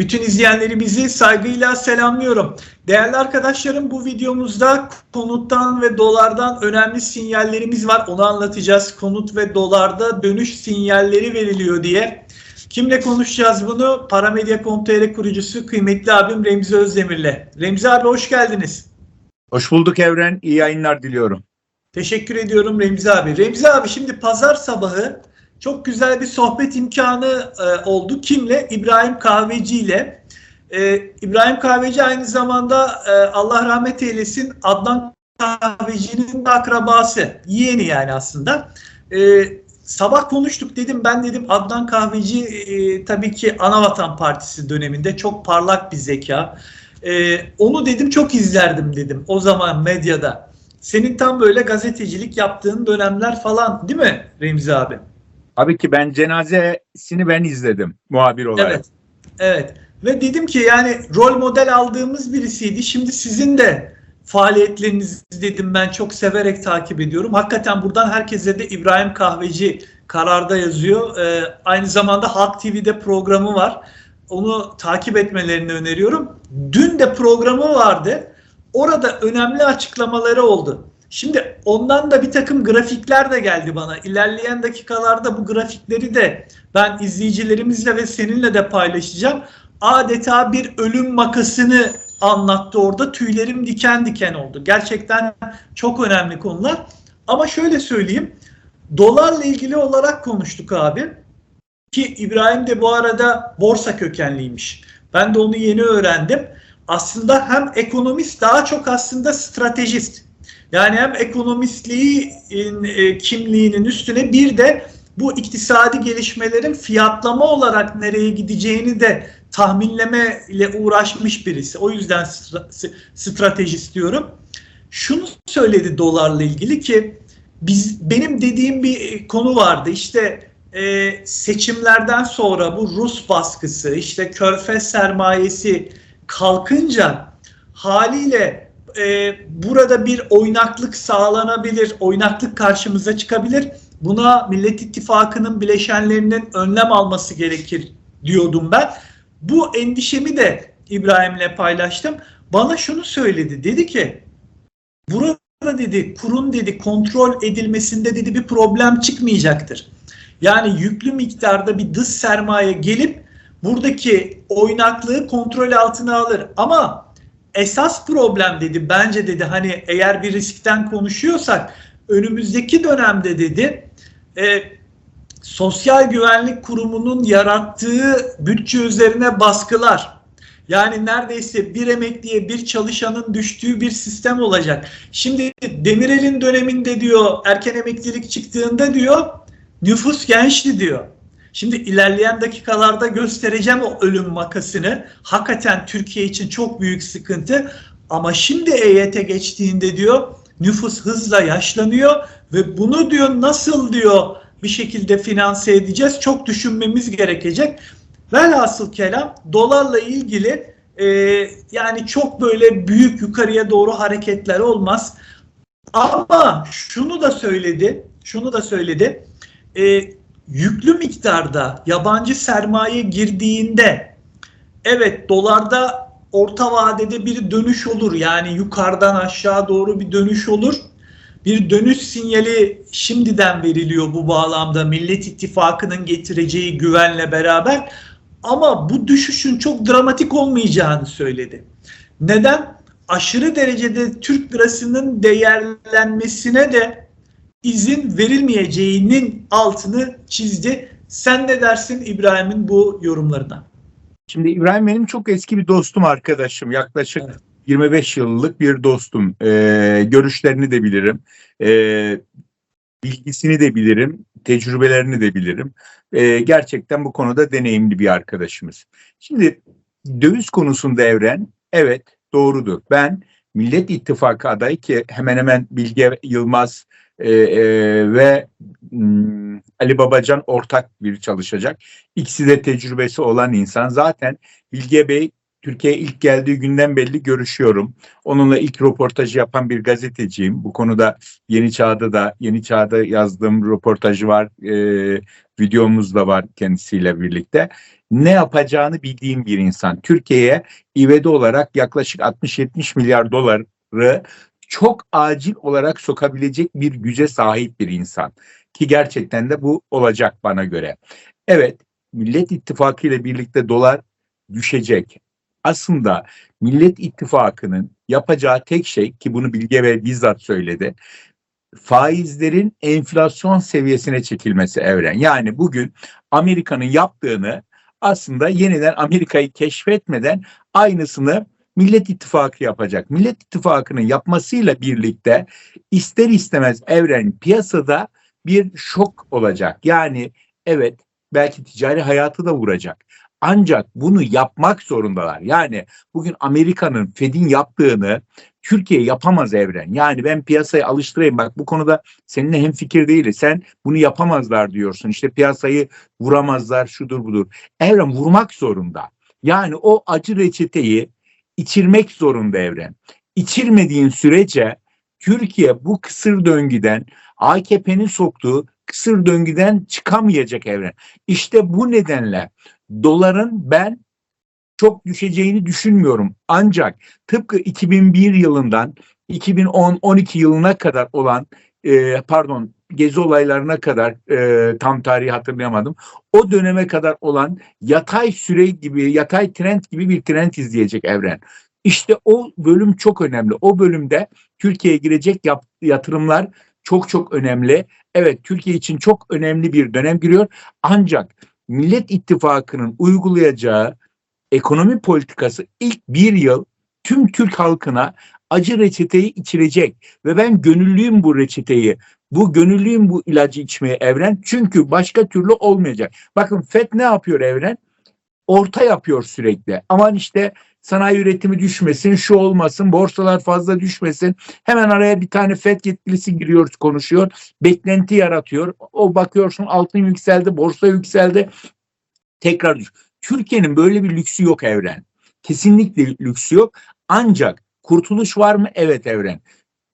Bütün izleyenlerimizi saygıyla selamlıyorum. Değerli arkadaşlarım bu videomuzda konuttan ve dolardan önemli sinyallerimiz var. Onu anlatacağız. Konut ve dolarda dönüş sinyalleri veriliyor diye. Kimle konuşacağız bunu? Paramedya.com.tr kurucusu kıymetli abim Remzi Özdemir'le. Remzi abi hoş geldiniz. Hoş bulduk Evren. İyi yayınlar diliyorum. Teşekkür ediyorum Remzi abi. Remzi abi şimdi pazar sabahı çok güzel bir sohbet imkanı e, oldu. Kimle? İbrahim Kahveci ile. E, İbrahim Kahveci aynı zamanda e, Allah rahmet eylesin Adnan Kahveci'nin de akrabası. Yeğeni yani aslında. E, sabah konuştuk dedim ben dedim Adnan Kahveci e, tabii ki Anavatan Partisi döneminde çok parlak bir zeka. E, onu dedim çok izlerdim dedim o zaman medyada. Senin tam böyle gazetecilik yaptığın dönemler falan değil mi Remzi abi? Tabii ki ben cenazesini ben izledim muhabir olarak. Evet. Evet. Ve dedim ki yani rol model aldığımız birisiydi. Şimdi sizin de faaliyetlerinizi dedim ben çok severek takip ediyorum. Hakikaten buradan herkese de İbrahim Kahveci kararda yazıyor. Ee, aynı zamanda Halk TV'de programı var. Onu takip etmelerini öneriyorum. Dün de programı vardı. Orada önemli açıklamaları oldu. Şimdi ondan da bir takım grafikler de geldi bana. İlerleyen dakikalarda bu grafikleri de ben izleyicilerimizle ve seninle de paylaşacağım. Adeta bir ölüm makasını anlattı orada. Tüylerim diken diken oldu. Gerçekten çok önemli konular. Ama şöyle söyleyeyim. Dolarla ilgili olarak konuştuk abi. Ki İbrahim de bu arada borsa kökenliymiş. Ben de onu yeni öğrendim. Aslında hem ekonomist daha çok aslında stratejist. Yani hem ekonomistliği e, kimliğinin üstüne bir de bu iktisadi gelişmelerin fiyatlama olarak nereye gideceğini de tahminleme ile uğraşmış birisi. O yüzden stratejist diyorum. Şunu söyledi dolarla ilgili ki biz benim dediğim bir konu vardı. İşte e, seçimlerden sonra bu Rus baskısı, işte körfez sermayesi kalkınca haliyle e, burada bir oynaklık sağlanabilir, oynaklık karşımıza çıkabilir. Buna Millet İttifakı'nın bileşenlerinin önlem alması gerekir diyordum ben. Bu endişemi de İbrahim'le paylaştım. Bana şunu söyledi. Dedi ki burada dedi kurun dedi kontrol edilmesinde dedi bir problem çıkmayacaktır. Yani yüklü miktarda bir dış sermaye gelip buradaki oynaklığı kontrol altına alır. Ama esas problem dedi bence dedi hani eğer bir riskten konuşuyorsak önümüzdeki dönemde dedi e, Sosyal Güvenlik Kurumu'nun yarattığı bütçe üzerine baskılar yani neredeyse bir emekliye bir çalışanın düştüğü bir sistem olacak. Şimdi Demirel'in döneminde diyor erken emeklilik çıktığında diyor nüfus gençti diyor. Şimdi ilerleyen dakikalarda göstereceğim o ölüm makasını. Hakikaten Türkiye için çok büyük sıkıntı. Ama şimdi EYT geçtiğinde diyor nüfus hızla yaşlanıyor ve bunu diyor nasıl diyor bir şekilde finanse edeceğiz çok düşünmemiz gerekecek. Velhasıl kelam dolarla ilgili e, yani çok böyle büyük yukarıya doğru hareketler olmaz. Ama şunu da söyledi, şunu da söyledi. E, yüklü miktarda yabancı sermaye girdiğinde evet dolarda orta vadede bir dönüş olur. Yani yukarıdan aşağı doğru bir dönüş olur. Bir dönüş sinyali şimdiden veriliyor bu bağlamda Millet İttifakı'nın getireceği güvenle beraber. Ama bu düşüşün çok dramatik olmayacağını söyledi. Neden? Aşırı derecede Türk lirasının değerlenmesine de izin verilmeyeceğinin altını çizdi. Sen ne dersin İbrahim'in bu yorumlarına? Şimdi İbrahim benim çok eski bir dostum arkadaşım. Yaklaşık evet. 25 yıllık bir dostum. Ee, görüşlerini de bilirim. Ee, bilgisini de bilirim. Tecrübelerini de bilirim. Ee, gerçekten bu konuda deneyimli bir arkadaşımız. Şimdi döviz konusunda Evren evet doğrudur. Ben Millet İttifakı adayı ki hemen hemen Bilge Yılmaz e, e, ve m, Ali Babacan ortak bir çalışacak. İkisi de tecrübesi olan insan. Zaten Bilge Bey Türkiye'ye ilk geldiği günden belli görüşüyorum. Onunla ilk röportajı yapan bir gazeteciyim. Bu konuda Yeni Çağ'da da Yeni Çağ'da yazdığım röportajı var. E, videomuz da var kendisiyle birlikte. ne yapacağını bildiğim bir insan. Türkiye'ye ivedi olarak yaklaşık 60-70 milyar doları çok acil olarak sokabilecek bir güce sahip bir insan. Ki gerçekten de bu olacak bana göre. Evet, Millet İttifakı ile birlikte dolar düşecek. Aslında Millet İttifakı'nın yapacağı tek şey ki bunu Bilge Bey bizzat söyledi. Faizlerin enflasyon seviyesine çekilmesi evren. Yani bugün Amerika'nın yaptığını aslında yeniden Amerika'yı keşfetmeden aynısını Millet İttifakı yapacak. Millet İttifakı'nın yapmasıyla birlikte ister istemez evren piyasada bir şok olacak. Yani evet belki ticari hayatı da vuracak. Ancak bunu yapmak zorundalar. Yani bugün Amerika'nın Fed'in yaptığını Türkiye yapamaz evren. Yani ben piyasayı alıştırayım. Bak bu konuda seninle hem fikir değiliz. Sen bunu yapamazlar diyorsun. İşte piyasayı vuramazlar şudur budur. Evren vurmak zorunda. Yani o acı reçeteyi içirmek zorunda evren. İçirmediğin sürece Türkiye bu kısır döngüden AKP'nin soktuğu kısır döngüden çıkamayacak evren. İşte bu nedenle doların ben çok düşeceğini düşünmüyorum. Ancak tıpkı 2001 yılından 2010-12 yılına kadar olan e, pardon gezi olaylarına kadar e, tam tarihi hatırlayamadım. O döneme kadar olan yatay süre gibi yatay trend gibi bir trend izleyecek evren. İşte o bölüm çok önemli. O bölümde Türkiye'ye girecek yap, yatırımlar çok çok önemli. Evet Türkiye için çok önemli bir dönem giriyor. Ancak Millet İttifakı'nın uygulayacağı ekonomi politikası ilk bir yıl tüm Türk halkına acı reçeteyi içirecek ve ben gönüllüyüm bu reçeteyi bu gönüllüyüm bu ilacı içmeye evren çünkü başka türlü olmayacak. Bakın FED ne yapıyor evren? Orta yapıyor sürekli. Aman işte sanayi üretimi düşmesin, şu olmasın, borsalar fazla düşmesin. Hemen araya bir tane FED yetkilisi giriyor, konuşuyor. Beklenti yaratıyor. O bakıyorsun altın yükseldi, borsa yükseldi. Tekrar düş. Türkiye'nin böyle bir lüksü yok evren. Kesinlikle lüksü yok. Ancak kurtuluş var mı? Evet evren.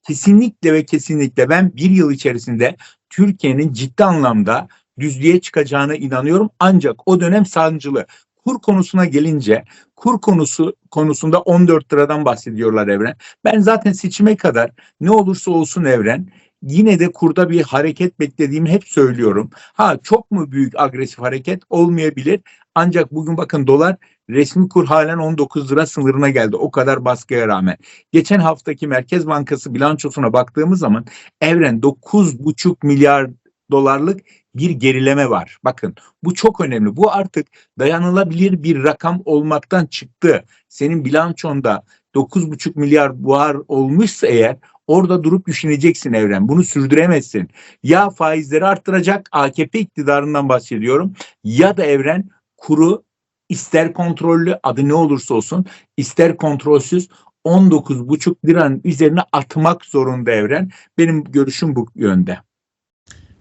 Kesinlikle ve kesinlikle ben bir yıl içerisinde Türkiye'nin ciddi anlamda düzlüğe çıkacağına inanıyorum. Ancak o dönem sancılı. Kur konusuna gelince kur konusu konusunda 14 liradan bahsediyorlar Evren. Ben zaten seçime kadar ne olursa olsun Evren yine de kurda bir hareket beklediğimi hep söylüyorum. Ha çok mu büyük agresif hareket olmayabilir. Ancak bugün bakın dolar resmi kur halen 19 lira sınırına geldi. O kadar baskıya rağmen. Geçen haftaki Merkez Bankası bilançosuna baktığımız zaman Evren 9,5 milyar dolarlık bir gerileme var. Bakın bu çok önemli. Bu artık dayanılabilir bir rakam olmaktan çıktı. Senin bilançonda 9,5 milyar buhar olmuşsa eğer orada durup düşüneceksin Evren. Bunu sürdüremezsin. Ya faizleri arttıracak AKP iktidarından bahsediyorum ya da Evren kuru ister kontrollü adı ne olursa olsun ister kontrolsüz 19,5 liranın üzerine atmak zorunda Evren. Benim görüşüm bu yönde.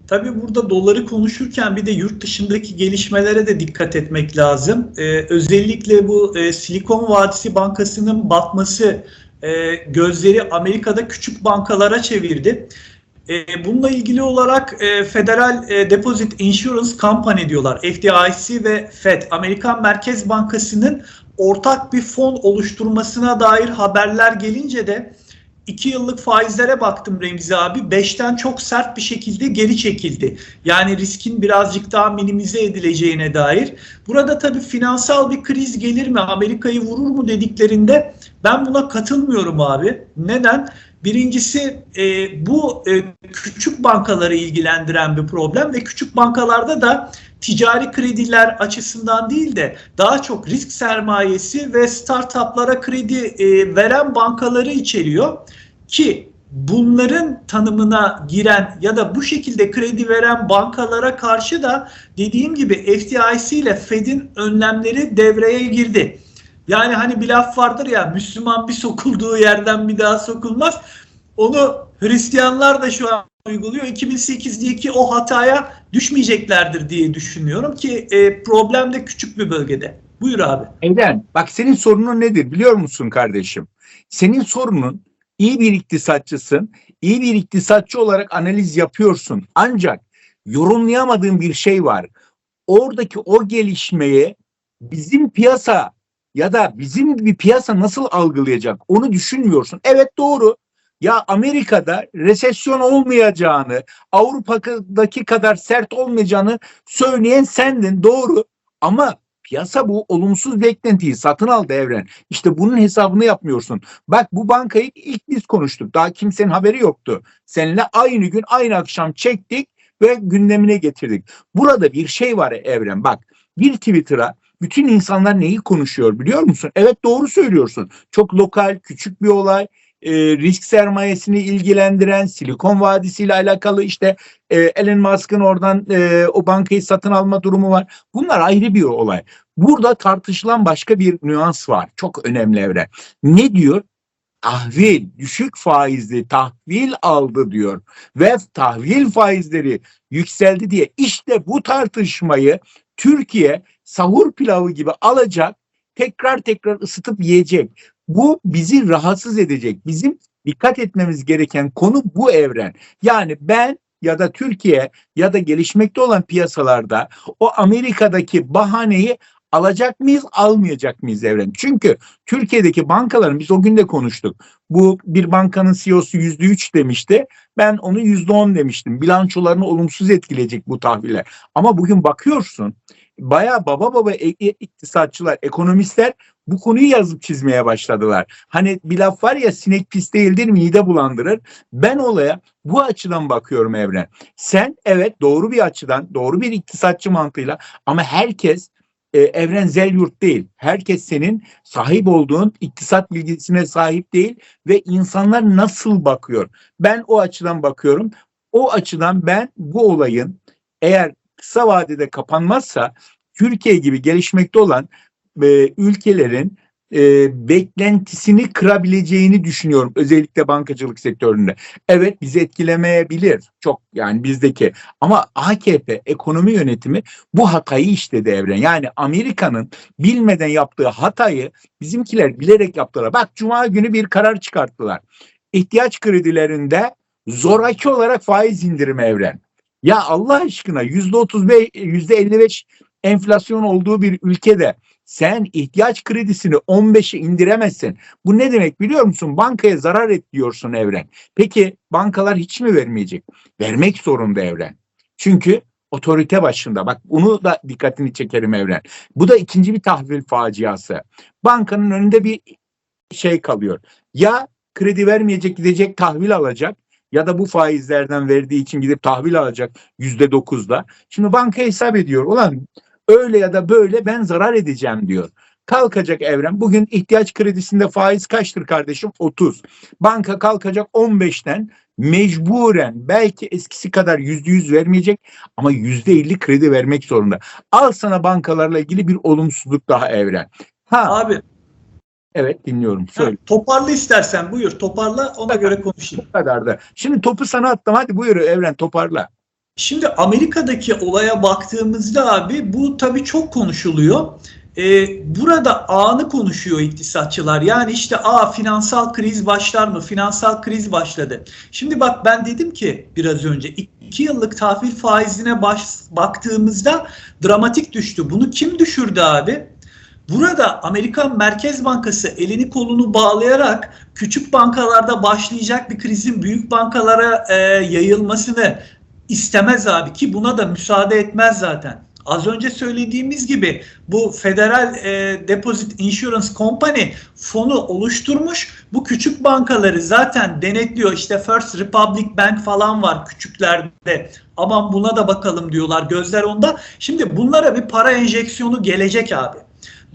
Tabii burada doları konuşurken bir de yurt dışındaki gelişmelere de dikkat etmek lazım. Ee, özellikle bu e, Silikon Vadisi Bankası'nın batması e, gözleri Amerika'da küçük bankalara çevirdi. E, bununla ilgili olarak e, Federal e, Deposit Insurance Company diyorlar. FDIC ve Fed, Amerikan Merkez Bankası'nın ortak bir fon oluşturmasına dair haberler gelince de 2 yıllık faizlere baktım Remzi abi. 5'ten çok sert bir şekilde geri çekildi. Yani riskin birazcık daha minimize edileceğine dair. Burada tabii finansal bir kriz gelir mi? Amerika'yı vurur mu dediklerinde ben buna katılmıyorum abi. Neden? Birincisi e, bu e, küçük bankaları ilgilendiren bir problem ve küçük bankalarda da ticari krediler açısından değil de daha çok risk sermayesi ve startuplara kredi e, veren bankaları içeriyor ki bunların tanımına giren ya da bu şekilde kredi veren bankalara karşı da dediğim gibi FDIC ile Fed'in önlemleri devreye girdi. Yani hani bir laf vardır ya Müslüman bir sokulduğu yerden bir daha sokulmaz. Onu Hristiyanlar da şu an uyguluyor. 2008'deki o hataya düşmeyeceklerdir diye düşünüyorum ki e, problem de küçük bir bölgede. Buyur abi. Eden bak senin sorunun nedir biliyor musun kardeşim? Senin sorunun iyi bir iktisatçısın. İyi bir iktisatçı olarak analiz yapıyorsun. Ancak yorumlayamadığın bir şey var. Oradaki o gelişmeyi bizim piyasa ya da bizim bir piyasa nasıl algılayacak onu düşünmüyorsun. Evet doğru. Ya Amerika'da resesyon olmayacağını, Avrupa'daki kadar sert olmayacağını söyleyen sendin doğru. Ama piyasa bu olumsuz beklentiyi satın aldı evren. İşte bunun hesabını yapmıyorsun. Bak bu bankayı ilk biz konuştuk. Daha kimsenin haberi yoktu. Seninle aynı gün aynı akşam çektik ve gündemine getirdik. Burada bir şey var evren bak. Bir Twitter'a bütün insanlar neyi konuşuyor biliyor musun? Evet doğru söylüyorsun. Çok lokal, küçük bir olay. E, risk sermayesini ilgilendiren Silikon Vadisi ile alakalı işte e, Elon Musk'ın oradan e, o bankayı satın alma durumu var. Bunlar ayrı bir olay. Burada tartışılan başka bir nüans var. Çok önemli evre. Ne diyor? Tahvil, düşük faizli tahvil aldı diyor. Ve tahvil faizleri yükseldi diye. İşte bu tartışmayı Türkiye sahur pilavı gibi alacak, tekrar tekrar ısıtıp yiyecek. Bu bizi rahatsız edecek. Bizim dikkat etmemiz gereken konu bu evren. Yani ben ya da Türkiye ya da gelişmekte olan piyasalarda o Amerika'daki bahaneyi alacak mıyız, almayacak mıyız evren? Çünkü Türkiye'deki bankaların biz o gün de konuştuk. Bu bir bankanın CEO'su yüzde üç demişti. Ben onu yüzde on demiştim. Bilançolarını olumsuz etkileyecek bu tahviller. Ama bugün bakıyorsun bayağı baba baba e- e- iktisatçılar, ekonomistler bu konuyu yazıp çizmeye başladılar. Hani bir laf var ya sinek pis değildir mide bulandırır. Ben olaya bu açıdan bakıyorum Evren. Sen evet doğru bir açıdan, doğru bir iktisatçı mantığıyla ama herkes e, Evren Zelyurt değil. Herkes senin sahip olduğun iktisat bilgisine sahip değil ve insanlar nasıl bakıyor? Ben o açıdan bakıyorum. O açıdan ben bu olayın eğer kısa vadede kapanmazsa Türkiye gibi gelişmekte olan e, ülkelerin e, beklentisini kırabileceğini düşünüyorum özellikle bankacılık sektöründe. Evet bizi etkilemeyebilir çok yani bizdeki ama AKP ekonomi yönetimi bu hatayı işledi evren. Yani Amerika'nın bilmeden yaptığı hatayı bizimkiler bilerek yaptılar. Bak cuma günü bir karar çıkarttılar. İhtiyaç kredilerinde zoraki olarak faiz indirimi evren. Ya Allah aşkına yüzde otuz beş, yüzde elli beş enflasyon olduğu bir ülkede sen ihtiyaç kredisini 15'e indiremezsin. Bu ne demek biliyor musun? Bankaya zarar et diyorsun Evren. Peki bankalar hiç mi vermeyecek? Vermek zorunda Evren. Çünkü otorite başında. Bak bunu da dikkatini çekerim Evren. Bu da ikinci bir tahvil faciası. Bankanın önünde bir şey kalıyor. Ya kredi vermeyecek gidecek tahvil alacak ya da bu faizlerden verdiği için gidip tahvil alacak yüzde dokuzda. Şimdi banka hesap ediyor. Ulan öyle ya da böyle ben zarar edeceğim diyor. Kalkacak evren. Bugün ihtiyaç kredisinde faiz kaçtır kardeşim? 30. Banka kalkacak 15'ten mecburen belki eskisi kadar yüzde yüz vermeyecek ama yüzde elli kredi vermek zorunda. Al sana bankalarla ilgili bir olumsuzluk daha evren. Ha Abi evet dinliyorum. Söyle. toparla istersen buyur toparla ona göre konuşayım. Bu kadar da. Şimdi topu sana attım. Hadi buyur evren toparla. Şimdi Amerika'daki olaya baktığımızda abi bu tabii çok konuşuluyor. Ee, burada anı konuşuyor iktisatçılar. Yani işte a finansal kriz başlar mı? Finansal kriz başladı. Şimdi bak ben dedim ki biraz önce iki yıllık tahvil faizine baş, baktığımızda dramatik düştü. Bunu kim düşürdü abi? Burada Amerikan Merkez Bankası elini kolunu bağlayarak küçük bankalarda başlayacak bir krizin büyük bankalara e, yayılmasını istemez abi ki buna da müsaade etmez zaten. Az önce söylediğimiz gibi bu Federal e, Deposit Insurance Company fonu oluşturmuş. Bu küçük bankaları zaten denetliyor. İşte First Republic Bank falan var küçüklerde. Aman buna da bakalım diyorlar. Gözler onda. Şimdi bunlara bir para enjeksiyonu gelecek abi.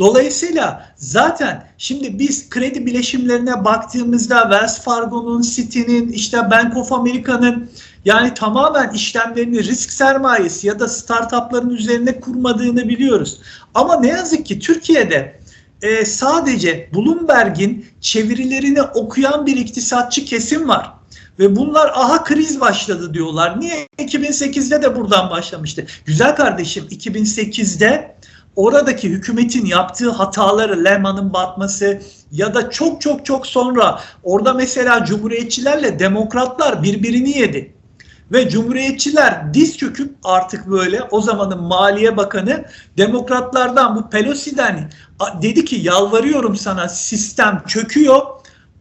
Dolayısıyla zaten şimdi biz kredi bileşimlerine baktığımızda Wells Fargo'nun, Citi'nin, işte Bank of America'nın yani tamamen işlemlerini risk sermayesi ya da startupların üzerine kurmadığını biliyoruz. Ama ne yazık ki Türkiye'de e, sadece Bloomberg'in çevirilerini okuyan bir iktisatçı kesim var. Ve bunlar aha kriz başladı diyorlar. Niye? 2008'de de buradan başlamıştı. Güzel kardeşim 2008'de oradaki hükümetin yaptığı hataları, Lehman'ın batması ya da çok çok çok sonra orada mesela cumhuriyetçilerle demokratlar birbirini yedi. Ve Cumhuriyetçiler diz çöküp artık böyle o zamanın Maliye Bakanı demokratlardan bu Pelosi'den dedi ki yalvarıyorum sana sistem çöküyor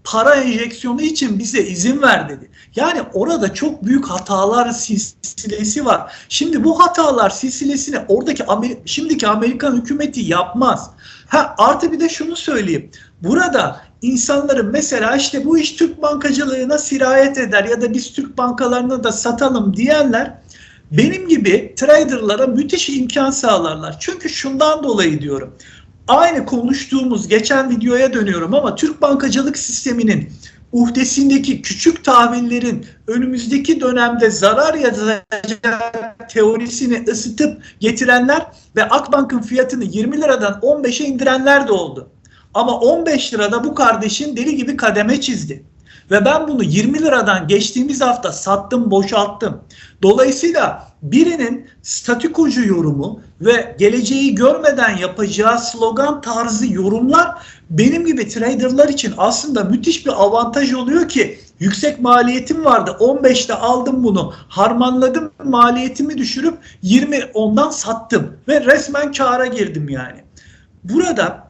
para enjeksiyonu için bize izin ver dedi. Yani orada çok büyük hatalar silsilesi var. Şimdi bu hatalar silsilesini oradaki Amer- şimdiki Amerikan hükümeti yapmaz. Ha artı bir de şunu söyleyeyim. Burada insanların mesela işte bu iş Türk bankacılığına sirayet eder ya da biz Türk bankalarına da satalım diyenler benim gibi traderlara müthiş imkan sağlarlar. Çünkü şundan dolayı diyorum. Aynı konuştuğumuz geçen videoya dönüyorum ama Türk bankacılık sisteminin uhdesindeki küçük tahvillerin önümüzdeki dönemde zarar yazacağı teorisini ısıtıp getirenler ve Akbank'ın fiyatını 20 liradan 15'e indirenler de oldu. Ama 15 lirada bu kardeşin deli gibi kademe çizdi. Ve ben bunu 20 liradan geçtiğimiz hafta sattım, boşalttım. Dolayısıyla birinin statükocu yorumu ve geleceği görmeden yapacağı slogan tarzı yorumlar benim gibi traderlar için aslında müthiş bir avantaj oluyor ki yüksek maliyetim vardı. 15'te aldım bunu. Harmanladım maliyetimi düşürüp 20 ondan sattım ve resmen kâra girdim yani. Burada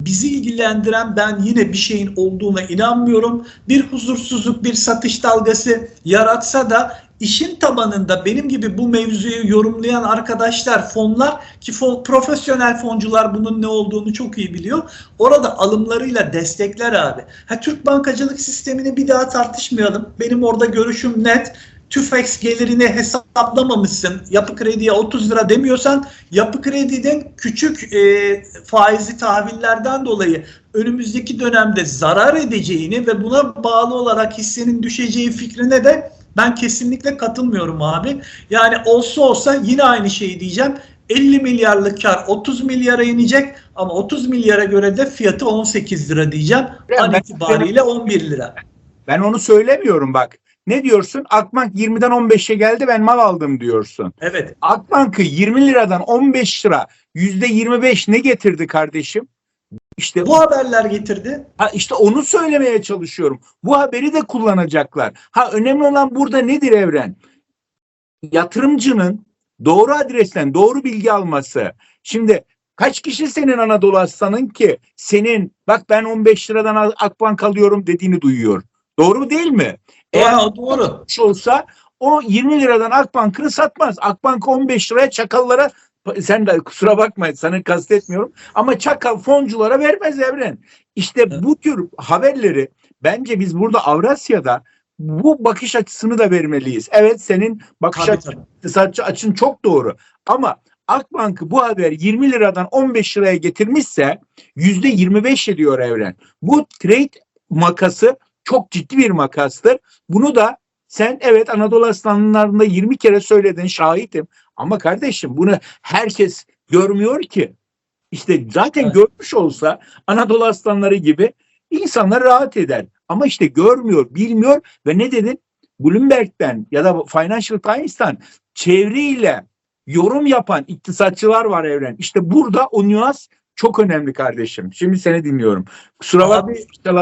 bizi ilgilendiren ben yine bir şeyin olduğuna inanmıyorum. Bir huzursuzluk, bir satış dalgası yaratsa da işin tabanında benim gibi bu mevzuyu yorumlayan arkadaşlar, fonlar ki fon, profesyonel foncular bunun ne olduğunu çok iyi biliyor. Orada alımlarıyla destekler abi. Ha, Türk bankacılık sistemini bir daha tartışmayalım. Benim orada görüşüm net. TÜFEX gelirini hesaplamamışsın. Yapı krediye 30 lira demiyorsan yapı kredinin küçük e, faizli tahvillerden dolayı önümüzdeki dönemde zarar edeceğini ve buna bağlı olarak hissenin düşeceği fikrine de ben kesinlikle katılmıyorum abi. Yani olsa olsa yine aynı şeyi diyeceğim. 50 milyarlık kar 30 milyara inecek ama 30 milyara göre de fiyatı 18 lira diyeceğim. An itibariyle 11 lira. Ben onu söylemiyorum bak. Ne diyorsun? Akbank 20'den 15'e geldi ben mal aldım diyorsun. Evet. Akbank'ı 20 liradan 15 lira %25 ne getirdi kardeşim? İşte Bu haberler getirdi. Ha işte onu söylemeye çalışıyorum. Bu haberi de kullanacaklar. Ha önemli olan burada nedir Evren? Yatırımcının doğru adresten doğru bilgi alması. Şimdi kaç kişi senin Anadolu Aslan'ın ki senin bak ben 15 liradan Akbank alıyorum dediğini duyuyor. Doğru mu değil mi? Eğer Aa, doğru. olsa o 20 liradan Akbank'ını satmaz. Akbank 15 liraya çakallara sen de kusura bakma sana kastetmiyorum ama çakal fonculara vermez Evren. İşte Evet. bu tür haberleri bence biz burada Avrasya'da bu bakış açısını da vermeliyiz. Evet senin bakış Tabii, açın, tabii. açın çok doğru ama Akbank'ı bu haber 20 liradan 15 liraya getirmişse yüzde 25 ediyor Evren. Bu trade makası çok ciddi bir makastır. Bunu da sen evet Anadolu Aslanlarında 20 kere söyledin şahitim. Ama kardeşim bunu herkes görmüyor ki. İşte zaten Evet. görmüş olsa Anadolu Aslanları gibi insanlar rahat eder. Ama işte görmüyor, bilmiyor ve ne dedin? Bloomberg'den ya da Financial Times'tan çevreyle yorum yapan iktisatçılar var Evren. İşte burada o nüans çok önemli kardeşim. Şimdi seni dinliyorum. Kusura bakma.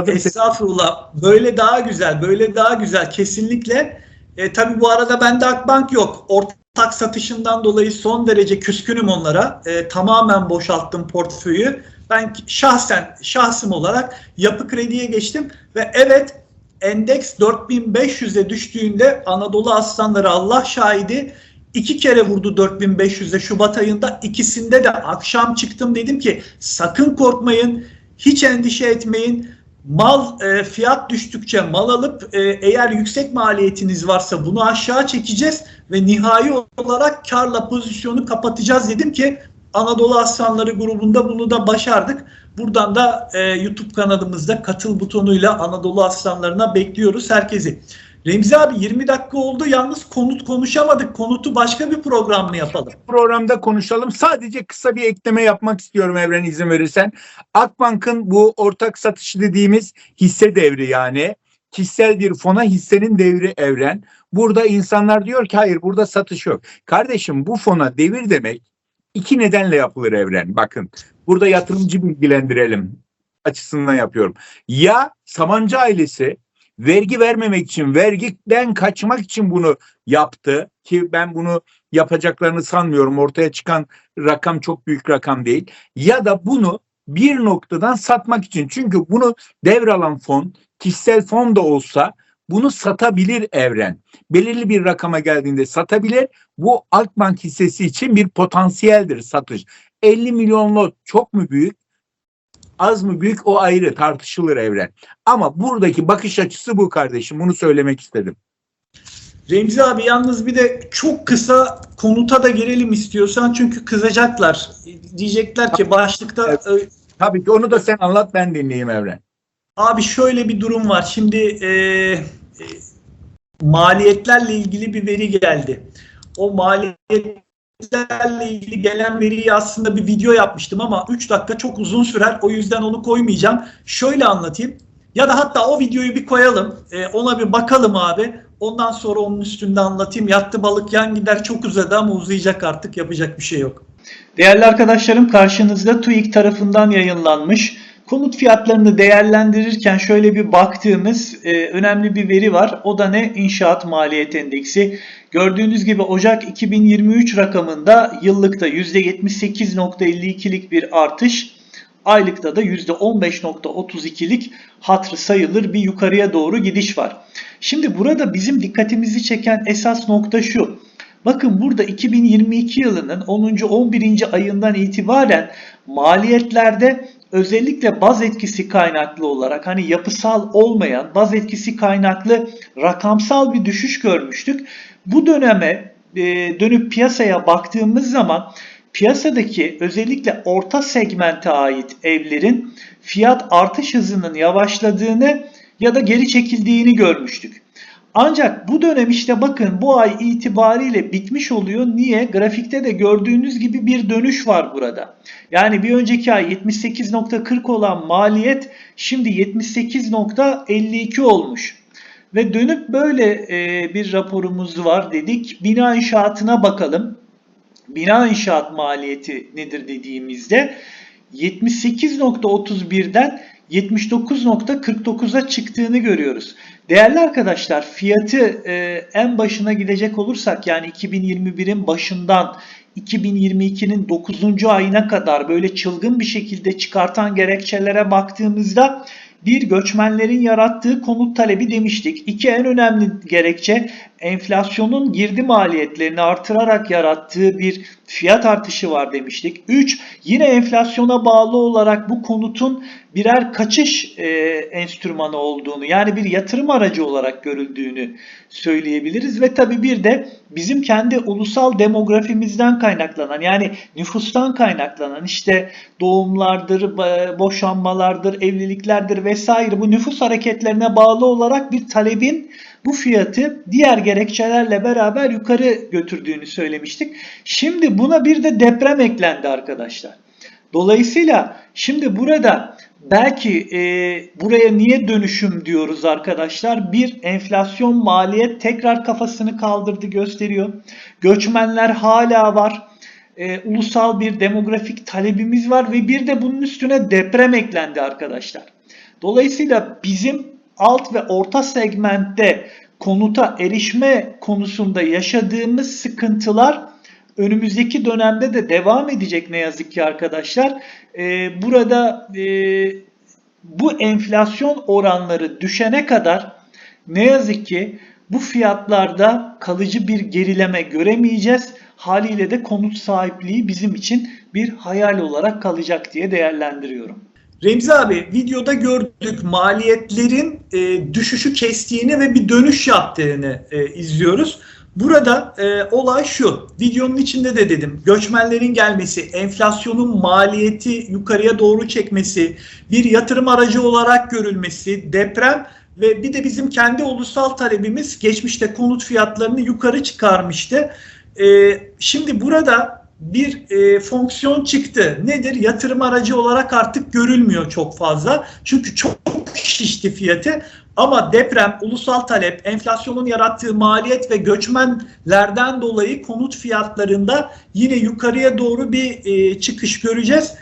Estağfurullah. Böyle daha güzel, böyle daha güzel. Kesinlikle. E, tabii bu arada bende Akbank yok. Ortak satışından dolayı son derece küskünüm onlara. E, tamamen boşalttım portföyü. Ben şahsen, şahsım olarak yapı krediye geçtim. Ve evet endeks 4500'e düştüğünde Anadolu Aslanları Allah şahidi iki kere vurdu 4500'e Şubat ayında. İkisinde de akşam çıktım dedim ki sakın korkmayın, hiç endişe etmeyin. Mal e, fiyat düştükçe mal alıp e, eğer yüksek maliyetiniz varsa bunu aşağı çekeceğiz ve nihai olarak karla pozisyonu kapatacağız dedim ki Anadolu Aslanları grubunda bunu da başardık. Buradan da e, YouTube kanalımızda katıl butonuyla Anadolu Aslanlarına bekliyoruz herkesi. Remzi abi 20 dakika oldu yalnız konut konuşamadık. Konutu başka bir program mı yapalım? programda konuşalım. Sadece kısa bir ekleme yapmak istiyorum Evren izin verirsen. Akbank'ın bu ortak satışı dediğimiz hisse devri yani kişisel bir fona hissenin devri Evren. Burada insanlar diyor ki hayır burada satış yok. Kardeşim bu fona devir demek iki nedenle yapılır Evren. Bakın burada yatırımcı bilgilendirelim açısından yapıyorum. Ya Sabancı ailesi vergi vermemek için, vergiden kaçmak için bunu yaptı ki ben bunu yapacaklarını sanmıyorum. Ortaya çıkan rakam çok büyük rakam değil. Ya da bunu bir noktadan satmak için. Çünkü bunu devralan fon, kişisel fon da olsa bunu satabilir evren. Belirli bir rakama geldiğinde satabilir. Bu Altbank hissesi için bir potansiyeldir satış. 50 milyon lot çok mu büyük? Az mı büyük o ayrı tartışılır evren. Ama buradaki bakış açısı bu kardeşim. Bunu söylemek istedim. Remzi abi yalnız bir de çok kısa konuta da girelim istiyorsan çünkü kızacaklar. Diyecekler ki başlıkta Evet. e, Tabii ki onu da sen anlat ben dinleyeyim evren. Abi şöyle bir durum var. Şimdi e, e, maliyetlerle ilgili bir veri geldi. O maliyetlerle ilgili gelen veriyi aslında bir video yapmıştım ama 3 dakika çok uzun sürer. O yüzden onu koymayacağım. Şöyle anlatayım. Ya da hatta o videoyu bir koyalım. E, ona bir bakalım abi. Ondan sonra onun üstünde anlatayım. Yattı balık yan gider çok uzadı ama uzayacak artık. Yapacak bir şey yok. Değerli arkadaşlarım karşınızda TÜİK tarafından yayınlanmış konut fiyatlarını değerlendirirken şöyle bir baktığımız e, önemli bir veri var. O da ne? İnşaat maliyet endeksi. Gördüğünüz gibi Ocak 2023 rakamında yıllıkta %78.52'lik bir artış, aylıkta da %15.32'lik hatırı sayılır bir yukarıya doğru gidiş var. Şimdi burada bizim dikkatimizi çeken esas nokta şu. Bakın burada 2022 yılının 10. 11. ayından itibaren maliyetlerde özellikle baz etkisi kaynaklı olarak hani yapısal olmayan baz etkisi kaynaklı rakamsal bir düşüş görmüştük. Bu döneme e, dönüp piyasaya baktığımız zaman piyasadaki özellikle orta segmente ait evlerin fiyat artış hızının yavaşladığını ya da geri çekildiğini görmüştük. Ancak bu dönem işte bakın bu ay itibariyle bitmiş oluyor. Niye? Grafikte de gördüğünüz gibi bir dönüş var burada. Yani bir önceki ay 78.40 olan maliyet şimdi 78.52 olmuş. Ve dönüp böyle e, bir raporumuz var dedik. Bina inşaatına bakalım. Bina inşaat maliyeti nedir dediğimizde 78.31'den 79.49'a çıktığını görüyoruz. Değerli arkadaşlar fiyatı e, en başına gidecek olursak yani 2021'in başından 2022'nin 9. ayına kadar böyle çılgın bir şekilde çıkartan gerekçelere baktığımızda bir göçmenlerin yarattığı konut talebi demiştik. İki en önemli gerekçe enflasyonun girdi maliyetlerini artırarak yarattığı bir fiyat artışı var demiştik. 3. Yine enflasyona bağlı olarak bu konutun birer kaçış e, enstrümanı olduğunu yani bir yatırım aracı olarak görüldüğünü söyleyebiliriz ve tabii bir de bizim kendi ulusal demografimizden kaynaklanan yani nüfustan kaynaklanan işte doğumlardır, boşanmalardır, evliliklerdir vesaire bu nüfus hareketlerine bağlı olarak bir talebin bu fiyatı diğer gerekçelerle beraber yukarı götürdüğünü söylemiştik. Şimdi buna bir de deprem eklendi arkadaşlar. Dolayısıyla şimdi burada belki e, buraya niye dönüşüm diyoruz arkadaşlar? Bir enflasyon maliyet tekrar kafasını kaldırdı gösteriyor. Göçmenler hala var. E, ulusal bir demografik talebimiz var ve bir de bunun üstüne deprem eklendi arkadaşlar. Dolayısıyla bizim alt ve orta segmentte konuta erişme konusunda yaşadığımız sıkıntılar önümüzdeki dönemde de devam edecek ne yazık ki arkadaşlar. Ee, burada e, bu enflasyon oranları düşene kadar ne yazık ki bu fiyatlarda kalıcı bir gerileme göremeyeceğiz. Haliyle de konut sahipliği bizim için bir hayal olarak kalacak diye değerlendiriyorum. Remzi abi videoda gördük maliyetlerin e, düşüşü kestiğini ve bir dönüş yaptığını e, izliyoruz. Burada e, olay şu, videonun içinde de dedim, göçmenlerin gelmesi, enflasyonun maliyeti yukarıya doğru çekmesi, bir yatırım aracı olarak görülmesi, deprem ve bir de bizim kendi ulusal talebimiz geçmişte konut fiyatlarını yukarı çıkarmıştı. E, şimdi burada bir e, fonksiyon çıktı. Nedir? Yatırım aracı olarak artık görülmüyor çok fazla. Çünkü çok şişti fiyatı. Ama deprem, ulusal talep, enflasyonun yarattığı maliyet ve göçmenlerden dolayı konut fiyatlarında yine yukarıya doğru bir e, çıkış göreceğiz.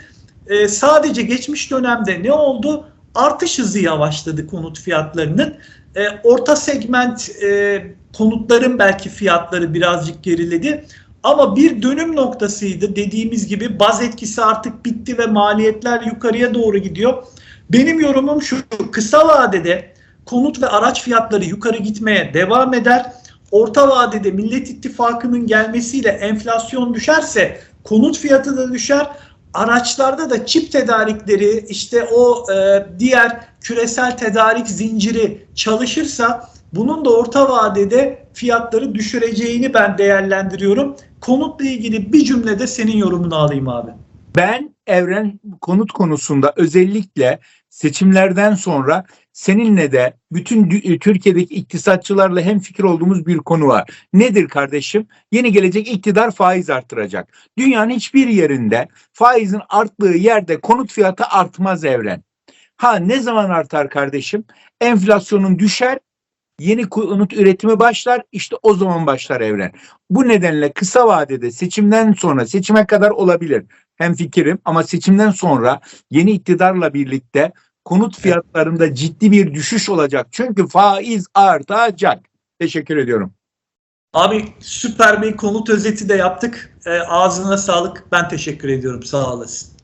E, sadece geçmiş dönemde ne oldu? artış hızı yavaşladı konut fiyatlarının. E, orta segment e, konutların belki fiyatları birazcık geriledi. Ama bir dönüm noktasıydı. Dediğimiz gibi baz etkisi artık bitti ve maliyetler yukarıya doğru gidiyor. Benim yorumum şu. Kısa vadede konut ve araç fiyatları yukarı gitmeye devam eder. Orta vadede Millet İttifakı'nın gelmesiyle enflasyon düşerse konut fiyatı da düşer. Araçlarda da çip tedarikleri işte o e, diğer küresel tedarik zinciri çalışırsa bunun da orta vadede fiyatları düşüreceğini ben değerlendiriyorum. Konutla ilgili bir cümlede senin yorumunu alayım abi. Ben Evren konut konusunda özellikle seçimlerden sonra seninle de bütün dü- Türkiye'deki iktisatçılarla hem fikir olduğumuz bir konu var. Nedir kardeşim? Yeni gelecek iktidar faiz artıracak. Dünyanın hiçbir yerinde faizin arttığı yerde konut fiyatı artmaz Evren. Ha ne zaman artar kardeşim? Enflasyonun düşer, yeni konut üretimi başlar. İşte o zaman başlar Evren. Bu nedenle kısa vadede seçimden sonra seçime kadar olabilir hem fikrim ama seçimden sonra yeni iktidarla birlikte konut fiyatlarında ciddi bir düşüş olacak. Çünkü faiz artacak. Teşekkür ediyorum. Abi süper bir konut özeti de yaptık. E, ağzına sağlık. Ben teşekkür ediyorum. Sağ olasın.